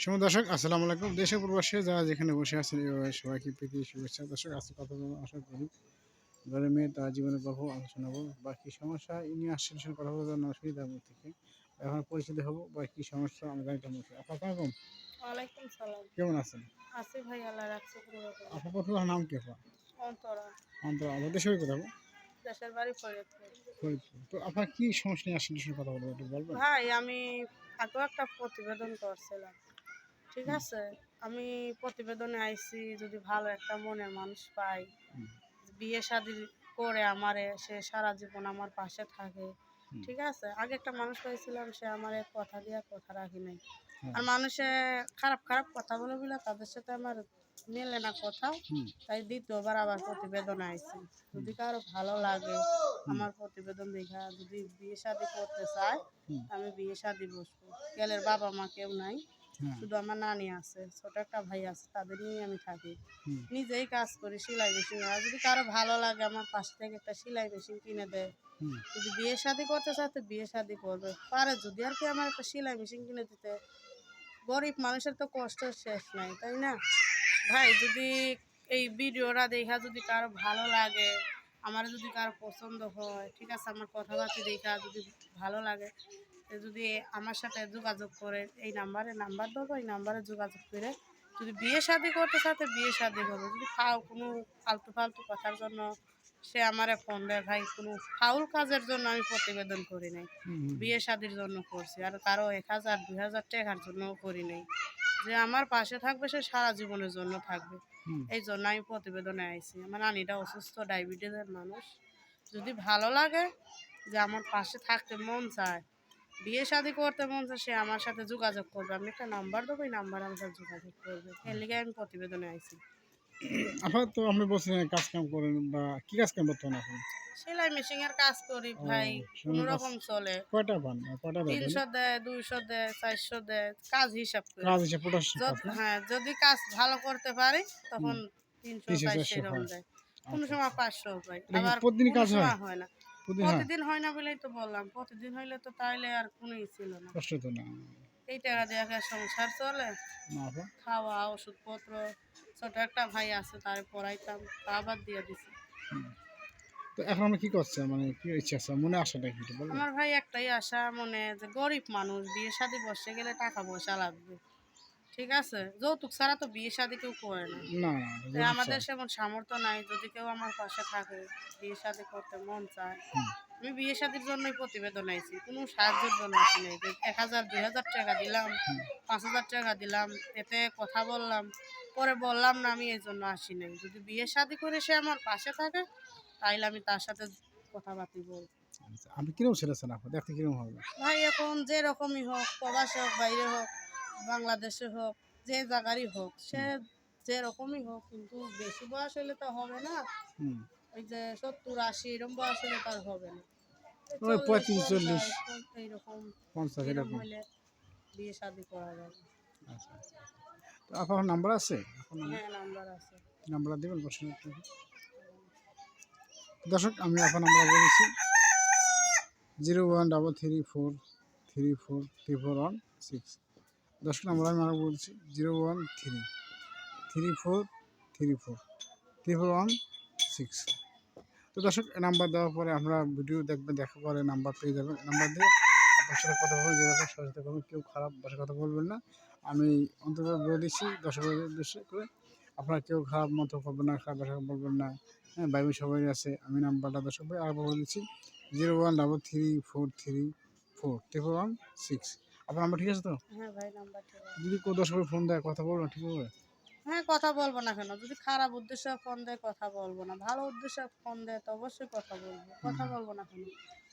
সময় দর্শক আসসালামু আলাইকুম। দেশে প্রবাসে যারা যেখানে বসে আছেন সবাইকে প্রীতি শুভেচ্ছা। দর্শক আজকে কথা বলব আশা করি ঘরে মেয়ে তার জীবনের গল্প আলোচনা করব বা কী সমস্যা এই নিয়ে আসছে সঙ্গে কথা বলব না অসুবিধার মধ্যে থেকে। এখন পরিচিত হব বা কী সমস্যা আমি জানিতে মুখে আপনার কেমন কেমন আছেন? আছি ভাই আল্লাহ রাখছে আপনার প্রথম নাম কে অন্তরা। অন্তর আমাদের দেশে কোথাও দেশের বাড়ি ফরিদপুর। ফরিদপুর। তো আপনার কী সমস্যা নিয়ে আসছেন? কথা বলব একটু বলবেন। ভাই আমি আগেও একটা প্রতিবেদন করছিলাম। ঠিক আছে? আমি প্রতিবেদনে আইছি যদি ভালো একটা মনের মানুষ পাই। বিয়ে শাদি করে আমারে সে সারা জীবন আমার পাশে থাকে। ঠিক আছে? আগে একটা মানুষ পাইছিলাম সে আমার কথা দিয়ে কথা রাখি নাই। হ্যাঁ। আর মানুষে খারাপ খারাপ কথা বলে বলে তাদের সাথে আমার মেলে না কথা তাই দ্বিতীয়বার আবার প্রতিবেদন আইছি। যদি কারও ভালো লাগে আমার প্রতিবেদন দেখা যদি বিয়ে শাদি করতে চায় আমি বিয়ে শাদি বসবো। গেলের বাবা মা কেউ নাই। শুধু আমার নানি আছে ছোট একটা ভাই আছে তাদের নিয়ে আমি থাকি। নিজেই কাজ করি সেলাই মেশিন আর যদি কারও ভালো লাগে আমার পাশ থেকে একটা সেলাই মেশিন কিনে দেয়। যদি বিয়ে শাদি করতে চায় তো বিয়ে শাদি করবে। পারে যদি আর কি আমার একটা সেলাই মেশিন কিনে দিতে। গরিব মানুষের তো কষ্ট শেষ নাই তাই না? ভাই যদি এই ভিডিওটা দেখা যদি কারও ভালো লাগে আমার যদি কারও পছন্দ হয় ঠিক আছে আমার কথাবার্তা দেখা যদি ভালো লাগে যদি আমার সাথে যোগাযোগ করে এই নাম্বারে নাম্বার দেবো এই নাম্বারে যোগাযোগ করে যদি বিয়ে শাদি করতে সাথে বিয়ে শাদি করবে যদি ফাও কোনো ফালতু ফালতু কথার জন্য সে আমারে ফোন দেয় ভাই কোনো ফাউল কাজের জন্য আমি প্রতিবেদন করি নাই। বিয়ে শাদির জন্য করছি আর কারও এক হাজার দুই হাজার টাকার জন্য করি নাই। যে আমার পাশে থাকবে সে সারা জীবনের জন্য থাকবে। এই জন্য আমি প্রতিবেদনে আইছি। আমার নানিটা অসুস্থ ডায়াবেটিসের মানুষ। যদি ভালো লাগে যে আমার পাশে থাকতে মন চায় বিয়ে শাদি করতে মন সে আমার সাথে যোগাযোগ করবে। আমি একটা নাম্বার দেবো এই নাম্বার আমার সাথে যোগাযোগ করবে। এর লিগে আমি প্রতিবেদনে আইছি। আপনার তো আপনি বলছেন কাজ কাম করেন বা কি কাজ কাম বর্তমান এখন সেলাই মেশিনের কাজ করি ভাই কোনো রকম চলে। কয়টা কয়টা দেবেন তিনশো দেয় দুইশো দেয় চারশো দেয় কাজ হিসাব করে। কাজ হিসেবে হ্যাঁ যদি কাজ ভালো করতে পারি তখন তিনশো তিনশো, চারশো চারশো এরকম দেয়। কোনো সময় পাঁচশো পাই আবার প্রতিদিনই কোনো কাজ হয়? হয় না। প্রতিদিন হয়। না বলেই তো বললাম। প্রতিদিন হইলে তো তাইলে আর কোনোই ছিল না। কষ্ট তো না। এই টাকা দিয়ে কি আর সংসার চলে। খাওয়া ওষুধপত্র ছোট একটা ভাই আছে তারে পড়াইতাম তা আবার দিয়ে দিছি। তো এখন আমরা কি করছেন মানে কি ইচ্ছা আছে? মনে আশাটা কি বলবেন আমার ভাই একটাই আশা মনে যে গরিব মানুষ বিয়ে শাদি বসে গেলে টাকা পয়সা লাগবে। ঠিক আছে? যৌতুক ছাড়া তো বিয়ে শাদি কেউ করে না। আমাদের সেমন সামর্থ্য নাই যদি কেউ আমার পাশে থাকে বিয়ে শাদি করতে মন চায়। আমি বিয়ে শাদির জন্যই প্রতিবেদন আইছি কোনো সাহায্যের জন্য আসি নাই। এক হাজার দুই হাজার টাকা দিলাম পাঁচ হাজার টাকা দিলাম এতে কথা বললাম পরে বললাম না আমি এই জন্য আসি নাই। যদি বিয়ে শাদি করে সে আমার পাশে থাকে তাইলে আমি তার সাথে কথাবার্তা বলব। আচ্ছা, আপনি কীরকম ছেলেছেন আপনার? দেখতে কীরকম হবে? ভাই এখন যেরকমই হোক প্রবাসে হোক বাইরে হোক বাংলাদেশে হোক যে জায়গারই হোক সে যেরকমই হোক কিন্তু বেশি বয়স হলে তো হবে না। ওই যে সত্তর আশি এরকম বয়স হলে তার হবে না। ওই পঁয়ত্রিশ, চল্লিশ। এইরকম পঞ্চাশ এরকম। হলে বিয়ে শাদি করা যাবে। আচ্ছা আচ্ছা। তো আপনার নাম্বার আছে? হ্যাঁ নাম্বার আছে। নাম্বার দেবেন দর্শক আমি আপনার নাম্বার বলেছি zero one double three four three four three four one six. দর্শক নাম্বার আমি আরও বলছি, zero one three. Three four three four. Three four one, six. তো দর্শক নাম্বার দেওয়ার পরে আমরা ভিডিও দেখবেন দেখার পরে নাম্বার পেয়ে যাবেন। নাম্বার দিয়ে আপনার সাথে কথা বলবেন যেরকম সহযোগিতা করবেন কেউ খারাপ ভাষায় কথা বলবেন না। আমি অন্তত বলে দিচ্ছি দর্শকের উদ্দেশ্য করে আপনারা কেউ খারাপ মতো করবেন না, খারাপ ভাষা বলবেন না। হ্যাঁ বাইবে সবাই আছে, আমি নাম্বারটা দর্শক ভাই বলে দিচ্ছি। Zero one, double three, four three, four triple one, six. আপনার নাম্বার ঠিক আছে তো? হ্যাঁ ভাই নাম্বার ঠিক আছে। যদি কেউ দর্শকের ফোন দেয় কথা বলবেন ঠিক হবে? হ্যাঁ কথা বলব না কেন? যদি খারাপ উদ্দেশ্যে ফোন দেয় কথা বলব না। ভালো উদ্দেশ্যে ফোন দেয় তো অবশ্যই কথা বলব। কথা বলব না কেন?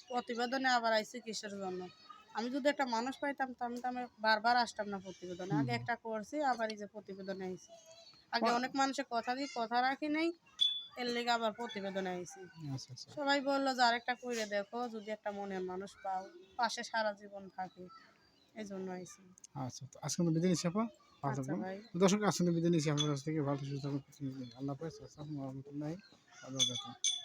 প্রতিবেদনে আবার আইসি কিসের জন্য? আমি যদি একটা মানুষ পাইতাম তো আমি বারবার আসতাম না প্রতিবেদনে। আগে একটা করছি আবার এই যে প্রতিবেদনে আইসি। আগে অনেক মানুষের কথা দিয়ে কথা রাখি নাই এর লেগে আবার প্রতিবেদনে আইসি। আচ্ছা আচ্ছা। সবাই বলল যে আরেকটা কইরে দেখো যদি একটা মনের মানুষ পাও পাশে সারা জীবন থাকে। এই জন্য আচ্ছা তো আজকে তো বিদায় নিচ্ছি আপা। ভালো আচ্ছা থাকবেন। দর্শক আজকে বিদায় নিচ্ছি। আপনার কাছ থেকে ভালো সুস্থ থাকুন আল্লাহ হাফেজ। আসসালামু আলাইকুম। রহমতুল্লাহি ওয়া বারাকাতুহু